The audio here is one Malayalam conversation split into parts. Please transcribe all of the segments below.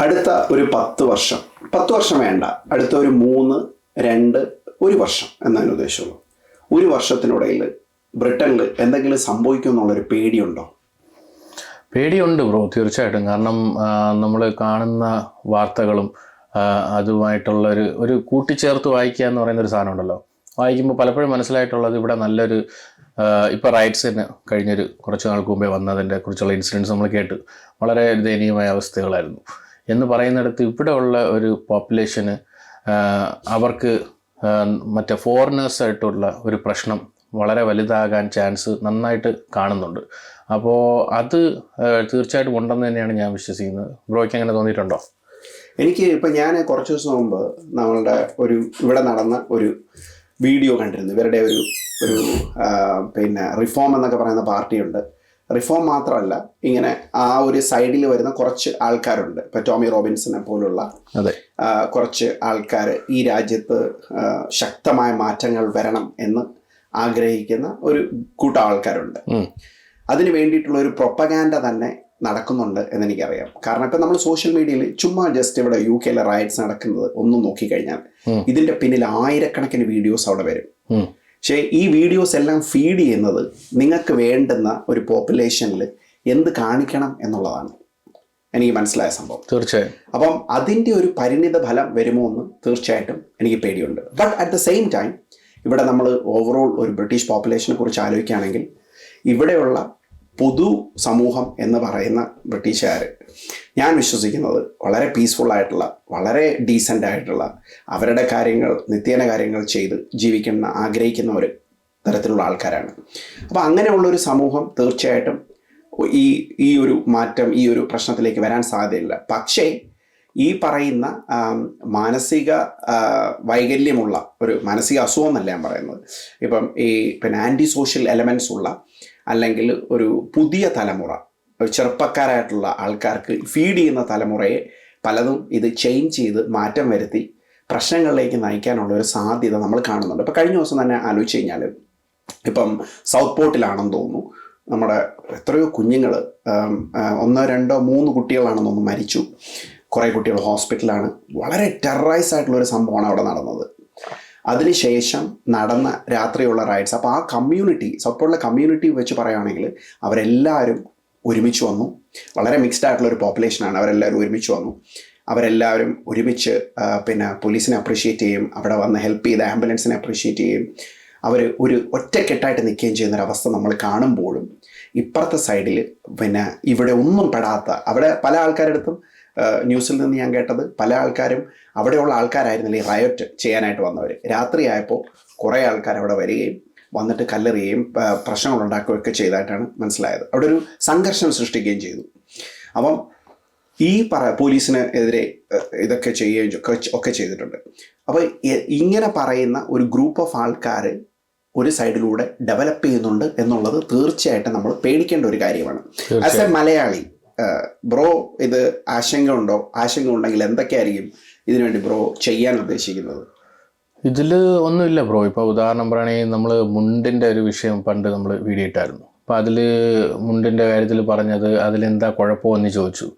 അടുത്ത ഒരു പത്ത് വർഷം. പത്ത് വർഷം വേണ്ട. അടുത്ത ഒരു മൂന്ന് രണ്ട് ഒരു വർഷം എന്നാണ് ഉദ്ദേശമുള്ളൂ ഒരു വർഷത്തിനിടയിൽ ബ്രിട്ടനിൽ എന്തെങ്കിലും സംഭവിക്കും എന്നുള്ളൊരു പേടിയുണ്ടോ? പേടിയുണ്ട് ബ്രോ തീർച്ചയായിട്ടും. കാരണം നമ്മൾ കാണുന്ന വാർത്തകളും അതുമായിട്ടുള്ള ഒരു ഒരു കൂട്ടിച്ചേർത്ത് വായിക്കുക എന്ന് പറയുന്ന ഒരു സാധനം ഉണ്ടല്ലോ വായിക്കുമ്പോൾ പലപ്പോഴും മനസ്സിലായിട്ടുള്ളത് ഇവിടെ നല്ലൊരു ഇപ്പോൾ റൈറ്റ്സിന് കഴിഞ്ഞൊരു കുറച്ച് നാൾക്ക് മുമ്പേ വന്നതിന്റെ കുറിച്ചുള്ള ഇൻസിഡൻസ് നമ്മൾ കേട്ട് വളരെ ദയനീയമായ അവസ്ഥകളായിരുന്നു. എന്ന് പറയുന്നിടത്ത് ഇവിടെ ഉള്ള ഒരു പോപ്പുലേഷന് അവർക്ക് മറ്റേ ഫോറിനേഴ്സ് ആയിട്ടുള്ള ഒരു പ്രശ്നം വളരെ വലുതാകാൻ ചാൻസ് നന്നായിട്ട് കാണുന്നുണ്ട്. അപ്പോൾ അത് തീർച്ചയായിട്ടും ഉണ്ടെന്ന് തന്നെയാണ് ഞാൻ വിശ്വസിക്കുന്നത്. ബ്രോയ്ക്ക് അങ്ങനെ തോന്നിയിട്ടുണ്ടോ? എനിക്ക് ഇപ്പം ഞാൻ കുറച്ച് ദിവസം മുമ്പ് നമ്മളുടെ ഒരു ഇവിടെ നടന്ന ഒരു വീഡിയോ കണ്ടിരുന്നു. ഇവരുടെ ഒരു ഒരു പിന്നെ റിഫോം എന്നൊക്കെ പറയുന്ന പാർട്ടിയുണ്ട്. റിഫോം മാത്രമല്ല ഇങ്ങനെ ആ ഒരു സൈഡിൽ വരുന്ന കുറച്ച് ആൾക്കാരുണ്ട് ഇപ്പൊ ടോമി റോബിൻസിനെ പോലുള്ള കുറച്ച് ആൾക്കാർ ഈ രാജ്യത്ത് ശക്തമായ മാറ്റങ്ങൾ വരണം എന്ന് ആഗ്രഹിക്കുന്ന ഒരു കൂട്ടം ആൾക്കാരുണ്ട്. അതിന് വേണ്ടിയിട്ടുള്ള ഒരു പ്രൊപ്പഗാൻഡ തന്നെ നടക്കുന്നുണ്ട് എന്ന് എനിക്കറിയാം കാരണം ഇപ്പം നമ്മൾ സോഷ്യൽ മീഡിയയിൽ ചുമ്മാ ജസ്റ്റ് ഇവിടെ യു കെയിലെ റൈറ്റ്സ് നടക്കുന്നത് ഒന്നും നോക്കിക്കഴിഞ്ഞാൽ. ഇതിന്റെ പിന്നിൽ ആയിരക്കണക്കിന് വീഡിയോസ് അവിടെ വരും. പക്ഷേ ഈ വീഡിയോസ് എല്ലാം ഫീഡ് ചെയ്യുന്നത് നിങ്ങൾക്ക് വേണ്ടുന്ന ഒരു പോപ്പുലേഷനിൽ എന്ത് കാണിക്കണം എന്നുള്ളതാണ്. എനിക്ക് മനസ്സിലായ സംഭവം. തീർച്ചയായും. അപ്പം അതിന്റെ ഒരു പരിണിത ഫലം വരുമോ എന്ന് തീർച്ചയായിട്ടും എനിക്ക് പേടിയുണ്ട്. But at the same time ഇവിടെ നമ്മൾ ഓവറോൾ ഒരു ബ്രിട്ടീഷ് പോപ്പുലേഷനെ കുറിച്ച് ആലോചിക്കുകയാണെങ്കിൽ ഇവിടെയുള്ള പൊതു സമൂഹം എന്ന് പറയുന്ന ബ്രിട്ടീഷുകാർ. ഞാൻ വിശ്വസിക്കുന്നത് വളരെ പീസ്ഫുൾ ആയിട്ടുള്ള വളരെ ഡീസന്റ് ആയിട്ടുള്ള അവരുടെ കാര്യങ്ങൾ നിത്യേന കാര്യങ്ങൾ ചെയ്ത് ജീവിക്കണം ആഗ്രഹിക്കുന്ന ഒരു തരത്തിലുള്ള ആൾക്കാരാണ്. അപ്പോൾ അങ്ങനെയുള്ളൊരു സമൂഹം തീർച്ചയായിട്ടും ഈ ഈ ഒരു മാറ്റം ഈ ഒരു പ്രശ്നത്തിലേക്ക് വരാൻ സാധ്യതയില്ല. പക്ഷേ ഈ പറയുന്ന മാനസിക വൈകല്യമുള്ള ഒരു മാനസിക അസുഖം എന്നല്ല ഞാൻ പറയുന്നത്. ഇപ്പം ഈ പിന്നെ ആന്റി സോഷ്യൽ എലമെൻസ് ഉള്ള അല്ലെങ്കിൽ ഒരു പുതിയ തലമുറ ചെറുപ്പക്കാരായിട്ടുള്ള ആൾക്കാർക്ക് ഫീഡ് ചെയ്യുന്ന തലമുറയെ പലതും ഇത് ചേഞ്ച് ചെയ്ത് മാറ്റം വരുത്തി പ്രശ്നങ്ങളിലേക്ക് നയിക്കാനുള്ള ഒരു സാധ്യത നമ്മൾ കാണുന്നുണ്ട്. ഇപ്പം കഴിഞ്ഞ ദിവസം തന്നെ ആലോചിച്ച് കഴിഞ്ഞാൽ ഇപ്പം സൗത്ത് പോർട്ടിലാണെന്ന് തോന്നുന്നു. നമ്മുടെ എത്രയോ കുഞ്ഞുങ്ങൾ ഒന്നോ രണ്ടോ മൂന്ന് കുട്ടികളാണെന്ന് തോന്നുന്നു മരിച്ചു. കുറേ കുട്ടികൾ ഹോസ്പിറ്റലാണ് വളരെ ടെററൈസ് ആയിട്ടുള്ള ഒരു സംഭവമാണ് അവിടെ നടന്നത്. അതിനുശേഷം നടന്ന രാത്രിയുള്ള റൈഡ്സ് അപ്പോൾ ആ കമ്മ്യൂണിറ്റി സപ്പോർട്ടുള്ള കമ്മ്യൂണിറ്റി വെച്ച് പറയുകയാണെങ്കിൽ അവരെല്ലാവരും ഒരുമിച്ച് വന്നു. വളരെ മിക്സ്ഡ് ആയിട്ടുള്ള ഒരു പോപ്പുലേഷനാണ് അവരെല്ലാവരും ഒരുമിച്ച് വന്നു. അവരെല്ലാവരും ഒരുമിച്ച് പിന്നെ പോലീസിനെ അപ്രീഷിയേറ്റ് ചെയ്യും. അവിടെ വന്ന് ഹെൽപ്പ് ചെയ്ത് ആംബുലൻസിനെ അപ്രീഷിയേറ്റ് ചെയ്യും. അവർ ഒരു ഒറ്റക്കെട്ടായിട്ട് നിൽക്കുകയും ചെയ്യുന്നൊരവസ്ഥ നമ്മൾ കാണുമ്പോഴും ഇപ്പുറത്തെ സൈഡിൽ പിന്നെ ഇവിടെ ഒന്നും പെടാത്ത അവിടെ പല ആൾക്കാരുടെ അടുത്തും ന്യൂസിൽ നിന്ന് ഞാൻ കേട്ടത് പല ആൾക്കാരും അവിടെയുള്ള ആൾക്കാരായിരുന്നില്ല ഈ റയോറ്റ് ചെയ്യാനായിട്ട് വന്നവർ രാത്രിയായപ്പോൾ കുറേ ആൾക്കാർ അവിടെ വരികയും വന്നിട്ട് കല്ലെറിയുകയും പ്രശ്നങ്ങൾ ഉണ്ടാക്കുകയൊക്കെ ചെയ്തതായിട്ടാണ് മനസ്സിലായത്. അവിടെ ഒരു സംഘർഷം സൃഷ്ടിക്കുകയും ചെയ്തു. അപ്പം ഈ പറ പോലീസിന് എതിരെ ഇതൊക്കെ ചെയ്യുകയും ഒക്കെ- ചെയ്തിട്ടുണ്ട്. അപ്പോൾ ഇങ്ങനെ പറയുന്ന ഒരു ഗ്രൂപ്പ് ഓഫ് ആൾക്കാർ ഒരു സൈഡിലൂടെ ഡെവലപ്പ് ചെയ്യുന്നുണ്ട് എന്നുള്ളത് തീർച്ചയായിട്ടും നമ്മൾ പേടിക്കേണ്ട ഒരു കാര്യമാണ്. ആസ് എ മലയാളി ബ്രോ ഇത് ആശങ്ക ഉണ്ടോ ആശങ്ക ഉണ്ടെങ്കിൽ എന്തൊക്കെയായിരിക്കും ഇതിനുവേണ്ടി ബ്രോ ചെയ്യാൻ ഉദ്ദേശിക്കുന്നത്? ഇതിൽ ഒന്നുമില്ല ബ്രോ. ഇപ്പോൾ ഉദാഹരണം പറയുകയാണെങ്കിൽ നമ്മൾ മുണ്ടിന്റെ ഒരു വിഷയം പണ്ട് നമ്മൾ വീഡിയോ ഇട്ടായിരുന്നു അപ്പോൾ അതിൽ മുണ്ടിന്റെ കാര്യത്തിൽ പറഞ്ഞത് അതിലെന്താ കുഴപ്പമെന്ന് ചോദിച്ചു.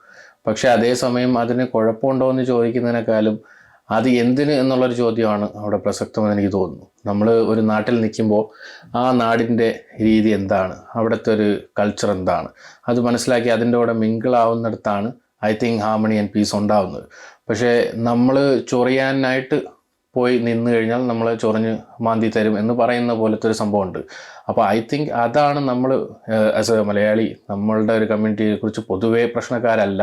പക്ഷേ അതേസമയം അതിന് കുഴപ്പമുണ്ടോ എന്ന് ചോദിക്കുന്നതിനേക്കാളും അത് എന്തിന് എന്നുള്ളൊരു ചോദ്യമാണ് അവിടെ പ്രസക്തമെന്ന് എനിക്ക് തോന്നുന്നു. നമ്മൾ ഒരു നാട്ടിൽ നിൽക്കുമ്പോൾ ആ നാടിന്റെ രീതി എന്താണ്? അവിടുത്തെ ഒരു കൾച്ചർ എന്താണ്? അത് മനസ്സിലാക്കി അതിന്റെ കൂടെ മിങ്കിളാവുന്നിടത്താണ് I think harmony and peace ഉണ്ടാവുന്നത്. പക്ഷേ നമ്മൾ ചൊറിയാനായിട്ട് പോയി നിന്ന് കഴിഞ്ഞാൽ നമ്മൾ ചൊറിഞ്ഞ് മാന്തി തരും എന്ന് പറയുന്ന പോലത്തെ ഒരു സംഭവമുണ്ട്. അപ്പോൾ ഐ തിങ്ക് അതാണ് നമ്മൾ ആസ് എ മലയാളി നമ്മളുടെ ഒരു കമ്മ്യൂണിറ്റിയെ കുറിച്ച് പൊതുവേ പ്രശ്നക്കാരല്ല.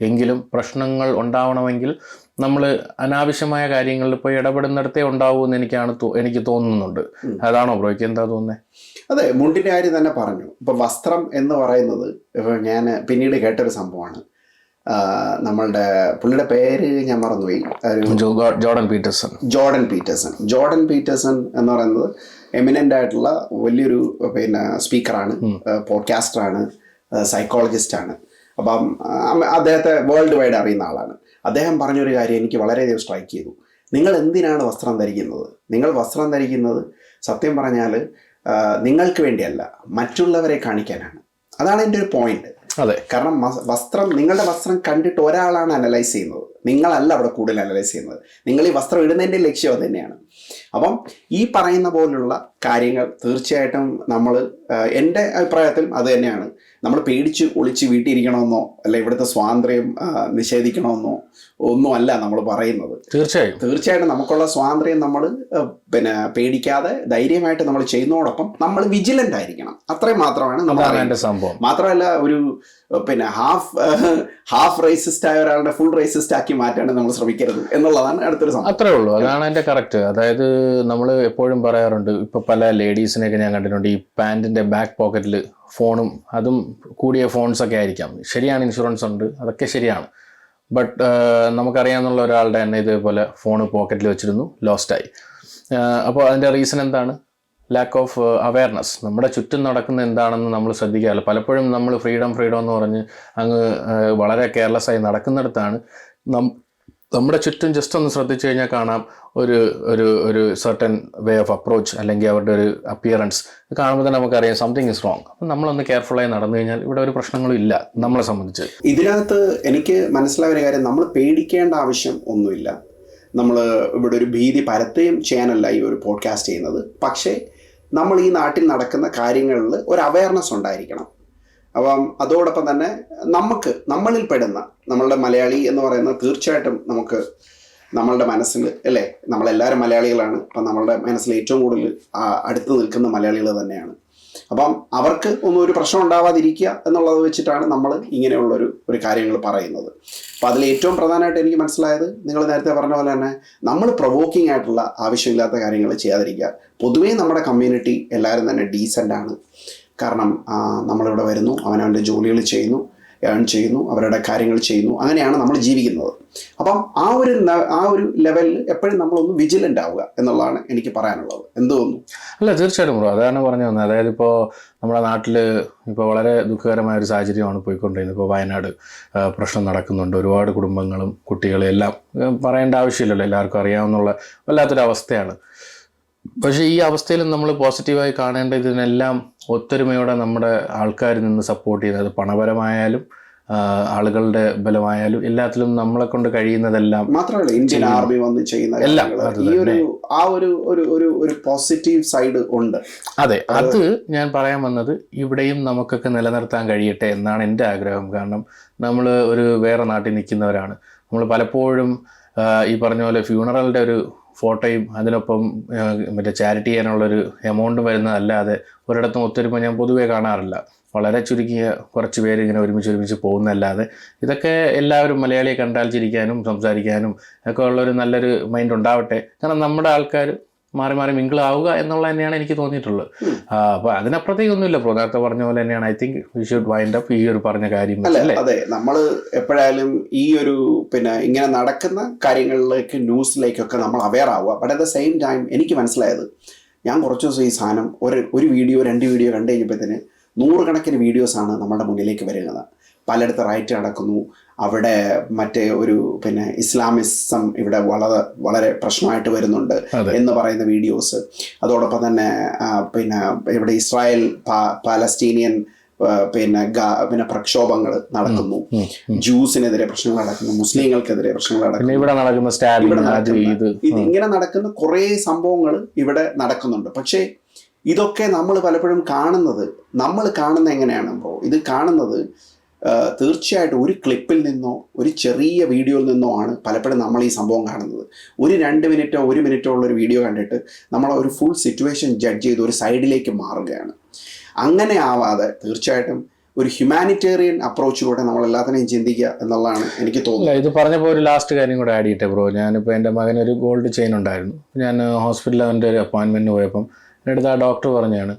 എങ്കിലും പ്രശ്നങ്ങൾ ഉണ്ടാവണമെങ്കിൽ നമ്മൾ അനാവശ്യമായ കാര്യങ്ങളിൽ പോയി ഇടപെടുന്നിടത്തേ ഉണ്ടാവൂ എന്ന് എനിക്കാണ് എനിക്ക് തോന്നുന്നുണ്ട്. അതാണോ ബ്രോയ്ക്ക് എന്താ തോന്നുന്നത് അതെ മുണ്ടിന്റെ കാര്യം തന്നെ പറഞ്ഞു. ഇപ്പം വസ്ത്രം എന്ന് പറയുന്നത് ഇപ്പം ഞാൻ പിന്നീട് കേട്ടൊരു സംഭവമാണ്. നമ്മളുടെ പുള്ളിയുടെ പേര് ഞാൻ മറന്നുപോയി. ഒരു Jordan Peterson. Jordan Peterson. Jordan Peterson എന്ന് പറയുന്നത് എമിനന്റ് ആയിട്ടുള്ള വലിയൊരു പിന്നെ സ്പീക്കറാണ് പോഡ്കാസ്റ്ററാണ് സൈക്കോളജിസ്റ്റാണ് അപ്പം അദ്ദേഹത്തെ വേൾഡ് വൈഡ് അറിയുന്ന ആളാണ്. അദ്ദേഹം പറഞ്ഞൊരു കാര്യം എനിക്ക് വളരെയധികം സ്ട്രൈക്ക് ചെയ്തു. നിങ്ങൾ എന്തിനാണ് വസ്ത്രം ധരിക്കുന്നത്? നിങ്ങൾ വസ്ത്രം ധരിക്കുന്നത് സത്യം പറഞ്ഞാൽ നിങ്ങൾക്ക് വേണ്ടിയല്ല മറ്റുള്ളവരെ കാണിക്കാനാണ്. അതാണ് എന്റെ ഒരു പോയിന്റ് അതെ. കാരണം വസ്ത്രം നിങ്ങളുടെ വസ്ത്രം കണ്ടിട്ട് ഒരാളാണ് അനലൈസ് ചെയ്യുന്നത്. നിങ്ങളല്ല അവിടെ കൂടുതൽ അനലൈസ് ചെയ്യുന്നത്. നിങ്ങൾ ഈ വസ്ത്രം ഇടുന്നതിന്റെ ലക്ഷ്യം അത് തന്നെയാണ് അപ്പം ഈ പറയുന്ന പോലുള്ള കാര്യങ്ങൾ തീർച്ചയായിട്ടും നമ്മൾ എന്റെ അഭിപ്രായത്തിൽ അത് തന്നെയാണ്. നമ്മൾ പേടിച്ച് ഒളിച്ച് വീട്ടിരിക്കണമെന്നോ അല്ല ഇവിടുത്തെ സ്വാതന്ത്ര്യം നിഷേധിക്കണമെന്നോ ഒന്നും അല്ല നമ്മൾ പറയുന്നത്. തീർച്ചയായും. തീർച്ചയായിട്ടും നമുക്കുള്ള സ്വാതന്ത്ര്യം നമ്മൾ പിന്നെ പേടിക്കാതെ ധൈര്യമായിട്ട് നമ്മൾ ചെയ്യുന്നതോടൊപ്പം നമ്മൾ വിജിലന്റ് ആയിരിക്കണം. അത്രയും മാത്രമാണ് നമ്മൾ. സംഭവം. മാത്രമല്ല ഒരു പിന്നെ ഹാഫ് ഹാഫ് റേസിസ്റ്റ് ആയ ഒരാളുടെ ഫുൾ റേസിസ്റ്റ് ആക്കി മാറ്റാൻ നമ്മൾ ശ്രമിക്കരുത് എന്നുള്ളതാണ് അടുത്തൊരു സംഭവം. അത്രേ ഉള്ളൂ. അതാണ് എന്റെ കറക്റ്റ് അതായത് നമ്മൾ എപ്പോഴും പറയാറുണ്ട് ഇപ്പൊ പല ലേഡീസിനെയൊക്കെ ഞാൻ കണ്ടിട്ടുണ്ട് ഈ പാന്റിന്റെ ബാക്ക് പോക്കറ്റിൽ ഫോണും അതും കൂടിയ ഫോൺസ് ഒക്കെ ആയിരിക്കാം. ശരിയാണ് ഇൻഷുറൻസ് ഉണ്ട് അതൊക്കെ ശരിയാണ്. ബട്ട് നമുക്കറിയാമെന്നുള്ള ഒരാളുടെ തന്നെ ഇതേപോലെ ഫോൺ പോക്കറ്റിൽ വെച്ചിരുന്നു ലോസ്റ്റായി അപ്പോൾ അതിന്റെ റീസൺ എന്താണ്? ലാക്ക് ഓഫ് അവയർനെസ് നമ്മുടെ ചുറ്റും നടക്കുന്ന എന്താണെന്ന് നമ്മൾ ശ്രദ്ധിക്കാറില്ല. പലപ്പോഴും നമ്മൾ ഫ്രീഡം ഫ്രീഡം എന്ന് പറഞ്ഞ് അങ്ങ് വളരെ കെയർലെസ് ആയി നടക്കുന്നിടത്താണ് നമ്മുടെ ചുറ്റും ജസ്റ്റ് ഒന്ന് ശ്രദ്ധിച്ചു കഴിഞ്ഞാൽ കാണാം ഒരു ഒരു ഒരു സർട്ടൻ വേ ഓഫ് അപ്രോച്ച് അല്ലെങ്കിൽ അവരുടെ ഒരു അപ്പിയറൻസ് കാണുമ്പോൾ തന്നെ നമുക്കറിയാം സംതിങ് ഇസ് റോങ് അപ്പം നമ്മളൊന്ന് കെയർഫുള്ളായി നടന്നു കഴിഞ്ഞാൽ ഇവിടെ ഒരു പ്രശ്നങ്ങളും ഇല്ല നമ്മളെ സംബന്ധിച്ച്. ഇതിനകത്ത് എനിക്ക് മനസ്സിലായ ഒരു കാര്യം നമ്മൾ പേടിക്കേണ്ട ആവശ്യം ഒന്നുമില്ല. നമ്മൾ ഇവിടെ ഒരു ഭീതി പരത്തുകയും ചെയ്യാനല്ല ഈ ഒരു പോഡ്കാസ്റ്റ് ചെയ്യുന്നത്. പക്ഷേ നമ്മൾ ഈ നാട്ടിൽ നടക്കുന്ന കാര്യങ്ങളിൽ ഒരു അവയർനെസ് ഉണ്ടായിരിക്കണം. അപ്പം അതോടൊപ്പം തന്നെ നമുക്ക് നമ്മളിൽ പെടുന്ന നമ്മളുടെ മലയാളി എന്ന് പറയുന്നത് തീർച്ചയായിട്ടും നമുക്ക് നമ്മളുടെ മനസ്സിൽ അല്ലേ? നമ്മളെല്ലാവരും മലയാളികളാണ്. അപ്പം നമ്മളുടെ മനസ്സിൽ ഏറ്റവും കൂടുതൽ അടുത്ത് നിൽക്കുന്ന മലയാളികൾ തന്നെയാണ്. അപ്പം അവർക്ക് ഒന്നും ഒരു പ്രശ്നം ഉണ്ടാവാതിരിക്കുക എന്നുള്ളത് വെച്ചിട്ടാണ് നമ്മൾ ഇങ്ങനെയുള്ളൊരു ഒരു കാര്യങ്ങൾ പറയുന്നത്. അപ്പം അതിൽ ഏറ്റവും പ്രധാനമായിട്ട് എനിക്ക് മനസ്സിലായത് നിങ്ങൾ നേരത്തെ പറഞ്ഞ പോലെ തന്നെ നമ്മൾ പ്രൊവോക്കിംഗ് ആയിട്ടുള്ള ആവശ്യമില്ലാത്ത കാര്യങ്ങൾ ചെയ്യാതിരിക്കുക. പൊതുവേ നമ്മുടെ കമ്മ്യൂണിറ്റി എല്ലാവരും തന്നെ ഡീസന്റ് ആണ്. കാരണം നമ്മളിവിടെ വരുന്നു അവനവന്റെ ജോലികൾ ചെയ്യുന്നു. ഏൺ ചെയ്യുന്നു അവരുടെ കാര്യങ്ങൾ ചെയ്യുന്നു അങ്ങനെയാണ് നമ്മൾ ജീവിക്കുന്നത്. അപ്പം ആ ഒരു ആ ഒരു ലെവലിൽ എപ്പോഴും നമ്മളൊന്ന് വിജിലന്റ് ആവുക എന്നുള്ളതാണ് എനിക്ക് പറയാനുള്ളത്. എന്ത് തോന്നുന്നു? അല്ല തീർച്ചയായിട്ടും ബ്രോ. അതാണ് പറഞ്ഞു വന്നത്. അതായത് ഇപ്പോൾ നമ്മുടെ നാട്ടിൽ ഇപ്പോൾ വളരെ ദുഃഖകരമായ ഒരു സാഹചര്യമാണ് പോയിക്കൊണ്ടിരുന്നത്. ഇപ്പോൾ വയനാട് പ്രശ്നം നടക്കുന്നുണ്ട്. ഒരുപാട് കുടുംബങ്ങളും കുട്ടികളും എല്ലാം പറയേണ്ട ആവശ്യമില്ലല്ലോ. എല്ലാവർക്കും അറിയാവുന്നുള്ള വല്ലാത്തൊരു അവസ്ഥയാണ് പക്ഷേ ഈ അവസ്ഥയിൽ നമ്മൾ പോസിറ്റീവായി കാണേണ്ട ഇതിനെല്ലാം ഒത്തൊരുമയോടെ നമ്മുടെ ആൾക്കാർ നിന്ന് സപ്പോർട്ട് ചെയ്യുന്നത്. പണപരമായാലും ആളുകളുടെ ബലമായാലും എല്ലാത്തിലും നമ്മളെ കൊണ്ട് കഴിയുന്നതെല്ലാം മാത്രമല്ല ഇന്ത്യൻ ആർമി വന്ന് ചെയ്യുന്ന എല്ലാം ഈ ഒരു ആ ഒരു ഒരു ഒരു ഒരു പോസിറ്റീവ് സൈഡ് ഉണ്ട്. അതെ അത് ഞാൻ പറയാൻ വന്നത് ഇവിടെയും നമുക്കൊക്കെ നിലനിർത്താൻ കഴിയട്ടെ എന്നാണ് എന്റെ ആഗ്രഹം. കാരണം നമ്മൾ ഒരു വേറെ നാട്ടിൽ നിൽക്കുന്നവരാണ്. നമ്മൾ പലപ്പോഴും ഈ പറഞ്ഞ പോലെ ഫ്യൂണറലിന്റെ ഒരു ഫോട്ടോയും അതിനൊപ്പം മറ്റേ ചാരിറ്റി ചെയ്യാനുള്ളൊരു എമൗണ്ട് വരുന്നതല്ലാതെ ഒരിടത്തും ഒത്തൊരുമ ഞാൻ പൊതുവേ കാണാറില്ല. വളരെ ചുരുക്കിയ കുറച്ച് പേര് ഇങ്ങനെ ഒരുമിച്ച് ഒരുമിച്ച് പോകുന്നതല്ലാതെ ഇതൊക്കെ എല്ലാവരും മലയാളിയെ കണ്ടാൽ ചിരിക്കാനും സംസാരിക്കാനും ഒക്കെ ഉള്ളൊരു നല്ലൊരു മൈൻഡ് ഉണ്ടാവട്ടെ. കാരണം നമ്മുടെ ആൾക്കാർ മാറി മാറി മിങ്കിൾ ആവുക എന്നുള്ള തന്നെയാണ് എനിക്ക് തോന്നിയിട്ടുള്ളത്. അപ്പൊ അതിനപ്പുറത്തേക്ക് ഒന്നുമില്ല. പ്രോ നേരത്തെ പറഞ്ഞ പോലെ തന്നെയാണ്. I think we should wind up ഈ ഒരു പറഞ്ഞ കാര്യം അല്ലേ അതെ നമ്മൾ എപ്പോഴായാലും ഈ ഒരു പിന്നെ ഇങ്ങനെ നടക്കുന്ന കാര്യങ്ങളിലേക്ക് ന്യൂസിലേക്കൊക്കെ നമ്മൾ അവെയർ ആവുക. But at the same time എനിക്ക് മനസ്സിലായത് ഞാൻ കുറച്ച് ദിവസം ഈ സാധനം ഒരു ഒരു വീഡിയോ രണ്ട് വീഡിയോ കണ്ടു കഴിഞ്ഞപ്പോഴത്തേന് നൂറുകണക്കിന് വീഡിയോസാണ് നമ്മുടെ മുന്നിലേക്ക് വരുന്നത്. പലയിടത്ത് റൈറ്റ് നടക്കുന്നു. അവിടെ മറ്റേ ഒരു പിന്നെ ഇസ്ലാമിസം ഇവിടെ വളരെ വളരെ പ്രശ്നമായിട്ട് വരുന്നുണ്ട് എന്ന് പറയുന്ന വീഡിയോസ്. അതോടൊപ്പം തന്നെ പിന്നെ ഇവിടെ ഇസ്രായേൽ പാലസ്തീനിയൻ പിന്നെ പിന്നെ പ്രക്ഷോഭങ്ങൾ നടക്കുന്നു. ജൂസിനെതിരെ പ്രശ്നങ്ങൾ നടക്കുന്നു മുസ്ലിങ്ങൾക്കെതിരെ പ്രശ്നങ്ങൾ നടക്കുന്നു. ഇവിടെ നടക്കുന്ന ഇവിടെ നടക്കുന്ന- ഇത് ഇത് ഇങ്ങനെ നടക്കുന്ന കുറേ സംഭവങ്ങൾ ഇവിടെ നടക്കുന്നുണ്ട്. പക്ഷേ ഇതൊക്കെ നമ്മൾ പലപ്പോഴും കാണുന്നത് നമ്മൾ കാണുന്ന എങ്ങനെയാണ് ബ്രോ? ഇത് കാണുന്നത് തീർച്ചയായിട്ടും ഒരു ക്ലിപ്പിൽ നിന്നോ ഒരു ചെറിയ വീഡിയോയിൽ നിന്നോ ആണ് പലപ്പോഴും നമ്മൾ ഈ സംഭവം കാണുന്നത്. ഒരു രണ്ട് മിനിറ്റോ ഒരു മിനിറ്റോ ഉള്ള ഒരു വീഡിയോ കണ്ടിട്ട് നമ്മൾ ഒരു ഫുൾ സിറ്റുവേഷൻ ജഡ്ജ് ചെയ്ത് ഒരു സൈഡിലേക്ക് മാറുകയാണ്. അങ്ങനെ ആവാതെ തീർച്ചയായിട്ടും ഒരു ഹ്യൂമാനിറ്റേറിയൻ അപ്രോച്ചിലൂടെ നമ്മൾ എല്ലാത്തിനെയും ചിന്തിക്കുക എന്നുള്ളതാണ് എനിക്ക് തോന്നുന്നത്. ഇത് പറഞ്ഞപ്പോൾ ഒരു ലാസ്റ്റ് കാര്യം കൂടെ ആഡ് ചെയ്യട്ടെ ബ്രോ ഞാനിപ്പോൾ എന്റെ മകന് ഒരു ഗോൾഡ് ചെയിൻ ഉണ്ടായിരുന്നു. ഞാൻ ഹോസ്പിറ്റലിൽ അവന്റെ ഒരു അപ്പോയിൻമെന്റിന് പോയപ്പം എന്റെ അടുത്ത് ആ ഡോക്ടർ പറഞ്ഞാണ്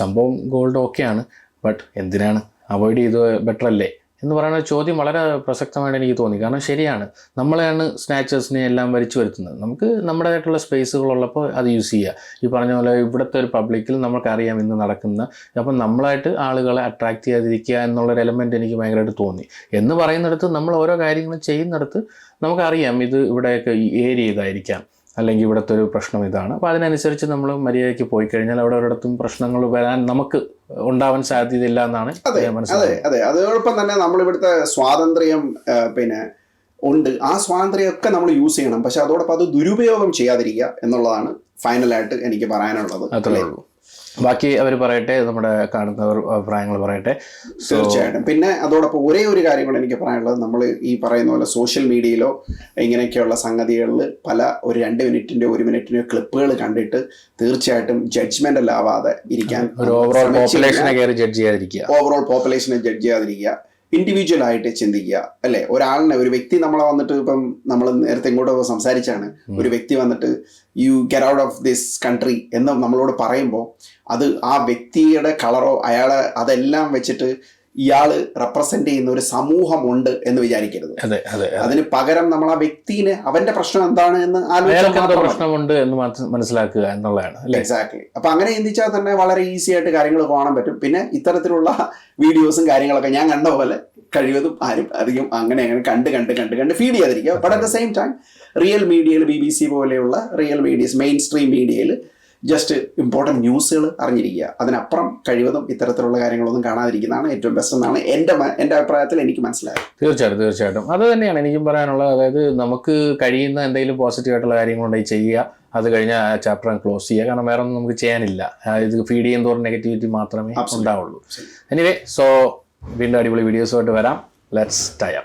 സംഭവം ഗോൾഡ് ഓക്കെയാണ് ബട്ട് എന്തിനാണ് അവോയ്ഡ് ചെയ്ത് ബെറ്റർ അല്ലേ? എന്ന് പറയുന്ന ചോദ്യം വളരെ പ്രസക്തമായിട്ട് എനിക്ക് തോന്നി. കാരണം ശരിയാണ്. നമ്മളെയാണ് സ്നാച്ചേഴ്സിനെ എല്ലാം വലിച്ചു വരുത്തുന്നത്. നമുക്ക് നമ്മുടേതായിട്ടുള്ള സ്പേസുകളുള്ളപ്പോൾ അത് യൂസ് ചെയ്യുക ഈ പറഞ്ഞ പോലെ ഇവിടുത്തെ ഒരു പബ്ലിക്കിൽ നമുക്കറിയാം ഇന്ന് നടക്കുന്ന. അപ്പം നമ്മളായിട്ട് ആളുകളെ അട്രാക്ട് ചെയ്യാതിരിക്കുക എന്നുള്ളൊരു എലമെന്റ് എനിക്ക് ഭയങ്കരമായിട്ട് തോന്നി. എന്ന് പറയുന്നിടത്ത് നമ്മൾ ഓരോ കാര്യങ്ങളും ചെയ്യുന്നിടത്ത് നമുക്കറിയാം ഇത് ഇവിടെയൊക്കെ ഏരിയ ഇതായിരിക്കാം. അല്ലെങ്കിൽ ഇവിടുത്തെ ഒരു പ്രശ്നം ഇതാണ്. അപ്പോൾ അതിനനുസരിച്ച് നമ്മൾ മര്യാദയ്ക്ക് പോയി കഴിഞ്ഞാൽ അവിടെ ഒരിടത്തും പ്രശ്നങ്ങൾ വരാൻ നമുക്ക് ഉണ്ടാവാൻ സാധ്യതയില്ല എന്നാണ് അതെ അതെ അതോടൊപ്പം തന്നെ നമ്മളിവിടുത്തെ സ്വാതന്ത്ര്യം പിന്നെ ഉണ്ട്. ആ സ്വാതന്ത്ര്യമൊക്കെ നമ്മൾ യൂസ് ചെയ്യണം. പക്ഷെ അതോടൊപ്പം അത് ദുരുപയോഗം ചെയ്യാതിരിക്കുക എന്നുള്ളതാണ് ഫൈനലായിട്ട് എനിക്ക് പറയാനുള്ളത്. അത്രേ ഉള്ളൂ. ബാക്കി അവർ പറയട്ടെ നമ്മുടെ കാണുന്നവർ അഭിപ്രായങ്ങൾ പറയട്ടെ. തീർച്ചയായിട്ടും. പിന്നെ അതോടൊപ്പം ഒരേ ഒരു കാര്യം കൂടെ എനിക്ക് പറയാനുള്ളത്. നമ്മൾ ഈ പറയുന്ന പോലെ സോഷ്യൽ മീഡിയയിലോ ഇങ്ങനെയൊക്കെയുള്ള സംഗതികളിൽ പല ഒരു രണ്ട് മിനിറ്റിന്റെ ഒരു മിനിറ്റിന്റെ ക്ലിപ്പുകൾ കണ്ടിട്ട് തീർച്ചയായിട്ടും ജഡ്ജ്മെന്റ് ആവാതെ ഇരിക്കാൻ ഓവറോൾ പോപ്പുലേഷനെ ജഡ്ജ് ചെയ്യാതിരിക്കുക. ഓവറോൾ പോപ്പുലേഷനെ ജഡ്ജ് ചെയ്യാതിരിക്കുക. ഇൻഡിവിജ്വൽ ആയിട്ട് ചിന്തിക്കുക അല്ലെ? ഒരാളിനെ ഒരു വ്യക്തി നമ്മളെ വന്നിട്ട് ഇപ്പം നമ്മൾ നേരത്തെ ഇങ്ങോട്ട് സംസാരിച്ചാണ്. ഒരു വ്യക്തി വന്നിട്ട് you get out of this country എന്ന് നമ്മളോട് പറയുമ്പോൾ അത് ആ വ്യക്തിയുടെ കളറോ അയാളെ അതെല്ലാം വെച്ചിട്ട് ഇയാൾ റെപ്രസെന്റ് ചെയ്യുന്ന ഒരു സമൂഹമുണ്ട് എന്ന് വിചാരിക്കരുത്. അതെ അതെ അതിന് പകരം നമ്മൾ ആ വ്യക്തിനെ അവന്റെ പ്രശ്നം എന്താണ് എന്ന് പ്രശ്നമുണ്ട് എന്ന് മനസ്സിലാക്കുക എന്നുള്ളതാണ് എക്സാക്ട്ലി അപ്പൊ അങ്ങനെ ചിന്തിച്ചാൽ തന്നെ വളരെ ഈസി ആയിട്ട് കാര്യങ്ങൾ കാണാൻ പറ്റും. പിന്നെ ഇത്തരത്തിലുള്ള വീഡിയോസും കാര്യങ്ങളൊക്കെ ഞാൻ കണ്ട പോലെ കഴിവതും ആരും അധികം അങ്ങനെ അങ്ങനെ കണ്ട് കണ്ട് കണ്ട് കണ്ട് ഫീഡ് ചെയ്യാതിരിക്കുക. But at the same time real മീഡിയയിൽ ബി ബി സി പോലെയുള്ള റിയൽ മീഡിയസ് മെയിൻ സ്ട്രീം മീഡിയയിൽ ജസ്റ്റ് ഇമ്പോർട്ടന്റ് ന്യൂസുകൾ അറിഞ്ഞിരിക്കുക. അതിനപ്പുറം കഴിവതും ഇത്തരത്തിലുള്ള കാര്യങ്ങളൊന്നും കാണാതിരിക്കുന്നതാണ് ഏറ്റവും ബെസ്റ്റ് എന്നാണ് എന്റെ എന്റെ അഭിപ്രായത്തിൽ എനിക്ക് മനസ്സിലായത്. തീർച്ചയായിട്ടും തീർച്ചയായിട്ടും. അത് തന്നെയാണ് എനിക്കും പറയാനുള്ളത്. അതായത് നമുക്ക് കഴിയുന്ന എന്തെങ്കിലും പോസിറ്റീവായിട്ടുള്ള കാര്യങ്ങളുണ്ടെങ്കിൽ ചെയ്യുക. അത് കഴിഞ്ഞാൽ ആ ചാപ്റ്റർ ക്ലോസ് ചെയ്യുക. കാരണം വേറെ ഒന്നും നമുക്ക് ചെയ്യാനില്ല. ഇത് ഫീഡ് ചെയ്യുന്ന തോറും നെഗറ്റിവിറ്റി മാത്രമേ ഉണ്ടാവുള്ളൂ. എനിവേ സോ വീണ്ടും അടിപൊളി വീഡിയോസുമായിട്ട് വരാം. Let's time